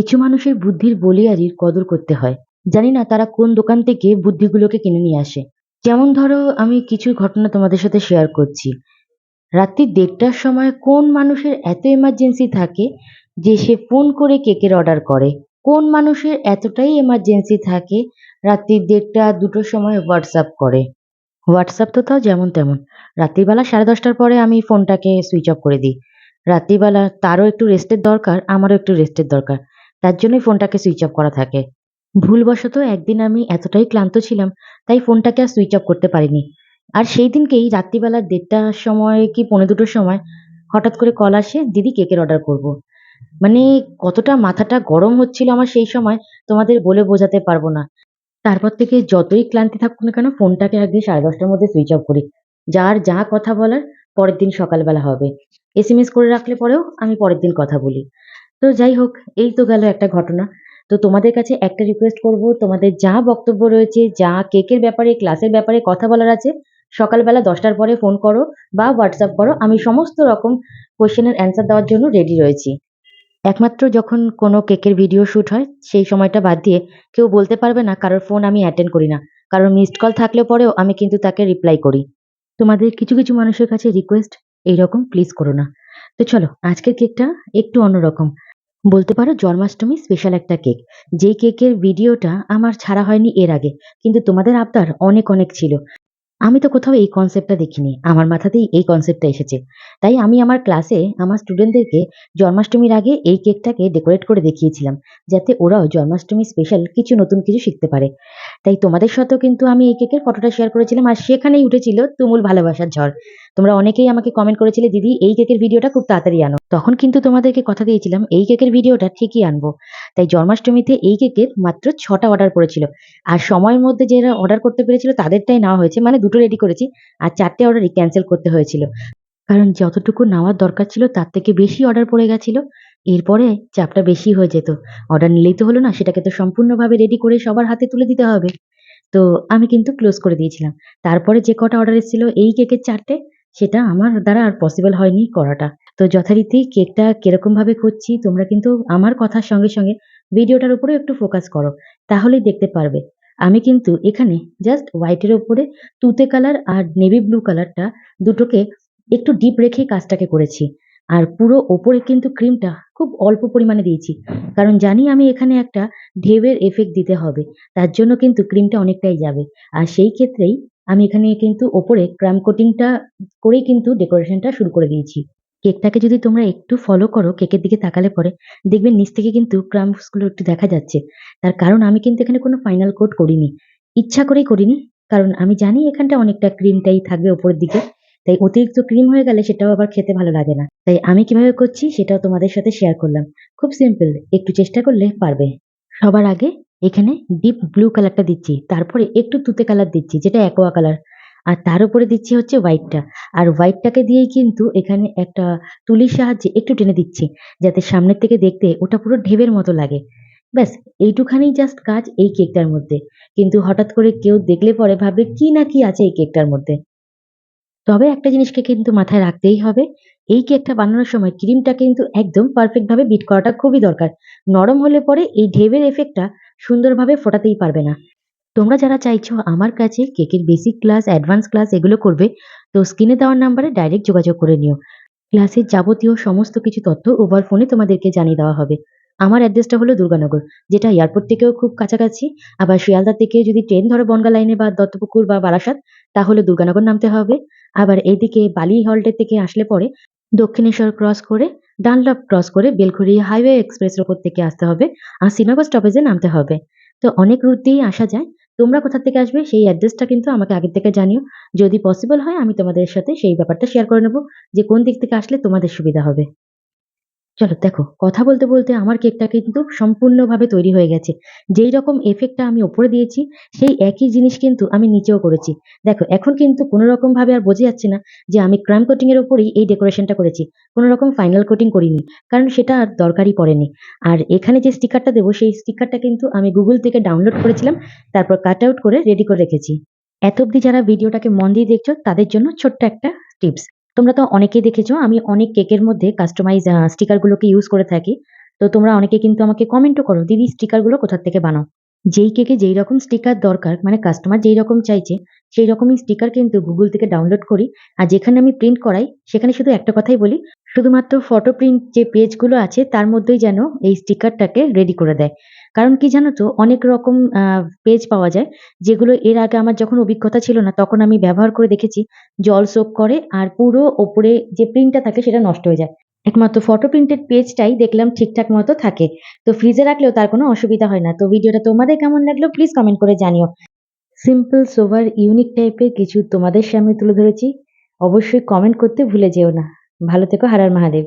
কিছু মানুষের বুদ্ধির বলিয়ারির কদর করতে হয়। জানি না তারা কোন দোকান থেকে বুদ্ধিগুলোকে কিনে নিয়ে আসে। যেমন ধরো, আমি কিছু ঘটনা তোমাদের সাথে শেয়ার করছি। রাত্রি দেড়টার সময় কোন মানুষের এত এমার্জেন্সি থাকে যে সে ফোন করে কেকের অর্ডার করে? কোন মানুষের এতটাই এমার্জেন্সি থাকে রাত্রি দেড়টা, দুটোর সময় হোয়াটসঅ্যাপ করে? হোয়াটসঅ্যাপ তো তাও যেমন তেমন। রাত্রিবেলা সাড়ে দশটার পরে আমি ফোনটাকে সুইচ অফ করে দিই। রাত্রিবেলা তারও একটু রেস্টের দরকার, আমারও একটু রেস্টের দরকার। তার জন্যই ফোনটাকে সুইচ অফ করা থাকে। ভুলবশত একদিন আমি এতটাই ক্লান্ত ছিলাম, তাই ফোনটাকে আর সুইচ অফ করতে পারিনি। আর সেই দিনকেই রাত্রিবেলা দেড়টার সময় কি পৌনে দুটোর সময় হঠাৎ করে কল আসে, দিদি কেকের অর্ডার করব। মানে কতটা মাথাটা গরম হচ্ছিল আমার সেই সময়, তোমাদের বলে বোঝাতে পারব না। তারপর থেকে যতই ক্লান্তি থাকুক না কেন, ফোনটাকে আগে সাড়ে দশটার মধ্যে সুইচ অফ করি। যার যা কথা বলার পরের দিন সকালবেলা হবে। এস এম এস করে রাখলে পরেও আমি পরের দিন কথা বলি। তো যাই হোক, এই তো গেল একটা ঘটনা। তো তোমাদের কাছে একটা রিকোয়েস্ট করব, তোমাদের যা বক্তব্য রয়েছে, যা কেকের ব্যাপারে ক্লাসের ব্যাপারে কথা বলার আছে, সকালবেলা দশটার পরে ফোন করো বা হোয়াটসঅ্যাপ করো, আমি সমস্ত রকম কোয়েশ্চেনের অ্যান্সার দেওয়ার জন্য রেডি রয়েছি। একমাত্র যখন কোনো কেকের ভিডিও শ্যুট হয়, সেই সময়টা বাদ দিয়ে কেউ বলতে পারবে না, কারোর ফোন আমি অ্যাটেন্ড করি না। কারোর মিসড কল থাকলে পরেও আমি কিন্তু তাকে রিপ্লাই করি। তোমাদের কিছু কিছু মানুষের কাছে রিকোয়েস্ট এইরকম প্লিজ করো না। তো চলো, আজকের কেকটা একটু অন্যরকম। বলতে পারো জন্মাষ্টমী স্পেশাল একটা কেক যে কেকের ভিডিওটা আমার ছাড়া হয়নি এর আগে, কিন্তু তোমাদের আবদার অনেক অনেক ছিল। আমি তো কোথাও এই কনসেপ্টটা দেখিনি, আমার মাথাতেই এই কনসেপ্টটা এসেছে। তাই আমি আমার ক্লাসে আমার স্টুডেন্টদেরকে জন্মাষ্টমীর আগে এই কেকটাকে ডেকোরেট করে দেখিয়েছিলাম, যাতে ওরাও জন্মাষ্টমী স্পেশাল কিছু নতুন কিছু শিখতে পারে। তাই তোমাদের সাথেও কিন্তু আমি এই কেকের ফটোটা শেয়ার করেছিলাম আর সেখানেই উঠেছিল তুমুল ভালোবাসার ঝড়। তোমরা অনেকেই আমাকে কমেন্ট করেছিলে, দিদি, এই কেকের ভিডিওটা খুব তাড়াতাড়ি আনো। তখন কিন্তু তোমাদেরকে কথা দিয়েছিলাম, এই কেকের ভিডিওটা ঠিকই আনব। তাই জন্মাষ্টমীতে এই কেকের মাত্র ছটা অর্ডার করেছিল আর সময়ের মধ্যে যারা অর্ডার করতে পেরেছিল, তাদেরটাই নেওয়া হয়েছে মানে দুটো রেডি করেছি, আর চারটে অর্ডারই ক্যান্সেল করতে হয়েছিল। কারণ যতটুকু নেওয়ার দরকার ছিল, তার থেকে বেশি অর্ডার পড়ে গেছিল। এরপরে চাপটা বেশি হয়ে যেত। অর্ডার নিলেই তো হলো না, সেটাকে তো সম্পূর্ণভাবে রেডি করে সবার হাতে তুলে দিতে হবে। তো আমি কিন্তু ক্লোজ করে দিয়েছিলাম। তারপরে যে কটা অর্ডার এসেছিল, এই কেকের চারটে, সেটা আমার দ্বারা আর পসিবল হয়নি করাটা। তো যথারীতি কেকটা কীরকম ভাবে করছি তোমরা কিন্তু আমার কথার সঙ্গে সঙ্গে ভিডিওটার উপরে একটু ফোকাস করো, তাহলেই দেখতে পারবে। আমি কিন্তু এখানে জাস্ট হোয়াইটের ওপরে তুতে কালার আর নেভি ব্লু কালারটা দুটোকে একটু ডিপ রেখে কাজটাকে করেছি। আর পুরো ওপরে কিন্তু ক্রিমটা খুব অল্প পরিমাণে দিয়েছি। কারণ জানি আমি এখানে একটা ঢেউয়ের এফেক্ট দিতে হবে, তার জন্য কিন্তু ক্রিমটা অনেকটাই যাবে। আর সেই ক্ষেত্রেই আমি এখানে কিন্তু ওপরে ক্রাম কোটিংটা করেই কিন্তু ডেকোরেশনটা শুরু করে দিয়েছি। কেকটাকে যদি তোমরা একটু ফলো করো, কেকের দিকে তাকালে পরে দেখবেন নিচ থেকে কিন্তু ক্রামসগুলো একটু দেখা যাচ্ছে। তার কারণ আমি কিন্তু এখানে কোনো ফাইনাল কোট করিনি। ইচ্ছা করেই করিনি, কারণ আমি জানি এখানটা অনেকটা ক্রিমটাই থাকবে ওপরের দিকে। তাই অতিরিক্ত ক্রিম হয়ে গেলে সেটাও আবার খেতে ভালো লাগে না। তাই আমি কীভাবে করছি সেটাও তোমাদের সাথে শেয়ার করলাম। খুব সিম্পল একটু চেষ্টা করলে পারবে। সবার আগে এখানে ডিপ ব্লু কালারটা দিচ্ছি, তারপরে একটু তুতে কালার দিচ্ছি, যেটা অ্যাকোয়া কালার আর তার উপরে দিচ্ছি হচ্ছে হোয়াইটটা আর হোয়াইটটাকে দিয়েই কিন্তু এখানে একটা তুলির সাহায্যে একটু টেনে দিচ্ছি, যাতে সামনের থেকে দেখতে ওটা পুরো ঢেবের মতো লাগে। ব্যাস, এইটুখানি জাস্ট কাজ এই কেকটার মধ্যে। কিন্তু হঠাৎ করে কেউ দেখলে পরে ভাবে কি না কি আছে এই কেকটার মধ্যে? তবে একটা জিনিসকে কিন্তু মাথায় রাখতেই হবে, এই কেকটা বানানোর সময় ক্রিমটা কিন্তু একদম পারফেক্ট ভাবে বিট করাটা খুবই দরকার। নরম হলে পরে এই ঢেবের এফেক্টটা সুন্দরভাবে ফোটাতেই পারবে না। তোমরা যারা চাইছো আমার কাছে কেকের বেসিক ক্লাস অ্যাডভান্স ক্লাস এগুলো করবে, তো স্ক্রিনে দেওয়ার নাম্বারে ডাইরেক্ট যোগাযোগ করে নিও। ক্লাসের যাবতীয় সমস্ত কিছু তথ্য ওভার ফোনে তোমাদেরকে জানিয়ে দেওয়া হবে। আমার অ্যাড্রেসটা হলো দুর্গানগর, যেটা এয়ারপোর্ট থেকেও খুব কাছাকাছি, আবার শিয়ালদা থেকে যদি ট্রেন ধরো বনগা লাইনে বা দত্তপুকুর বা বারাসাত তাহলে দুর্গানগর নামতে হবে। আবার এইদিকে বালি হল্টের থেকে আসলে পরে দক্ষিণেশ্বর ক্রস করে, ডানলপ ক্রস করে বেলঘড়ি হাইওয়ে এক্সপ্রেসের ওপর থেকে আসতে হবে। আর শ্রীনগর স্টপেজে নামতে হবে। তো অনেক রুট দিয়েই আসা যায়। তোমরা কোথা থেকে আসবে সেই অ্যাড্রেসটা কিন্তু আমাকে আগের থেকে জানিও। যদি পসিবল হয় আমি তোমাদের সাথে সেই ব্যাপারটা শেয়ার করে নেব যে কোন দিক থেকে আসলে তোমাদের সুবিধা হবে। চলো দেখো, কথা বলতে বলতে আমার কেকটা কিন্তু সম্পূর্ণভাবে তৈরি হয়ে গেছে। যেই রকম এফেক্টটা আমি ওপরে দিয়েছি, সেই একই জিনিস কিন্তু আমি নিচেও করেছি। দেখো, এখন কিন্তু কোনো রকম ভাবে আর বোঝা যাচ্ছে না যে আমি ক্রাম কোটিং এর উপরেই এই ডেকোরেশনটা করেছি। কোনো রকম ফাইনাল কোটিং করিনি, কারণ সেটা আর দরকারই পড়েনি। আর এখানে যে স্টিকারটা দেবো, সেই স্টিকারটা কিন্তু আমি গুগল থেকে ডাউনলোড করেছিলাম, তারপর কাট আউট করে রেডি করে রেখেছি। এত অব্দি যারা ভিডিওটাকে মন দিয়ে দেখছ, তাদের জন্য ছোট্ট একটা টিপস তোমরা তো অনেকেই দেখেছ, আমি অনেক কেকের মধ্যে কাস্টমাইজ স্টিকারগুলোকে ইউজ করে থাকি। তো তোমরা অনেকে কিন্তু আমাকে কমেন্টও করো, দিদি স্টিকারগুলো কোথার থেকে বানাও? যেই কেকে যেই রকম স্টিকার দরকার মানে কাস্টমার যেই রকম চাইছে, সেই রকমই স্টিকার কিন্তু গুগল থেকে ডাউনলোড করি। আর যেখানে আমি প্রিন্ট করাই, সেখানে শুধু একটা কথাই বলি, শুধুমাত্র ফটো প্রিন্ট যে পেজগুলো আছে, তার মধ্যেই যেন এই স্টিকারটাকে রেডি করে দেয়। কারণ কি জানো তো, অনেক রকম পেজ পাওয়া যায় যেগুলো এর আগে আমার যখন অভিজ্ঞতা ছিল না, তখন আমি ব্যবহার করে দেখেছি, জল সোক করে আর পুরো ওপরে যে প্রিন্টটা থাকে সেটা নষ্ট হয়ে যায়। একমাত্র ফটো প্রিন্টেড পেজটাই দেখলাম ঠিকঠাক মতো থাকে। তো ফ্রিজে রাখলেও তার কোনো অসুবিধা হয় না। তো ভিডিওটা তোমাদের কেমন লাগল প্লিজ কমেন্ট করে জানিও। সিম্পল সোভার ইউনিক টাইপের কিছু তোমাদের সামনে তুলে ধরেছি। অবশ্যই কমেন্ট করতে ভুলে যেও না। ভালো থেকো, হারার মহাদেব।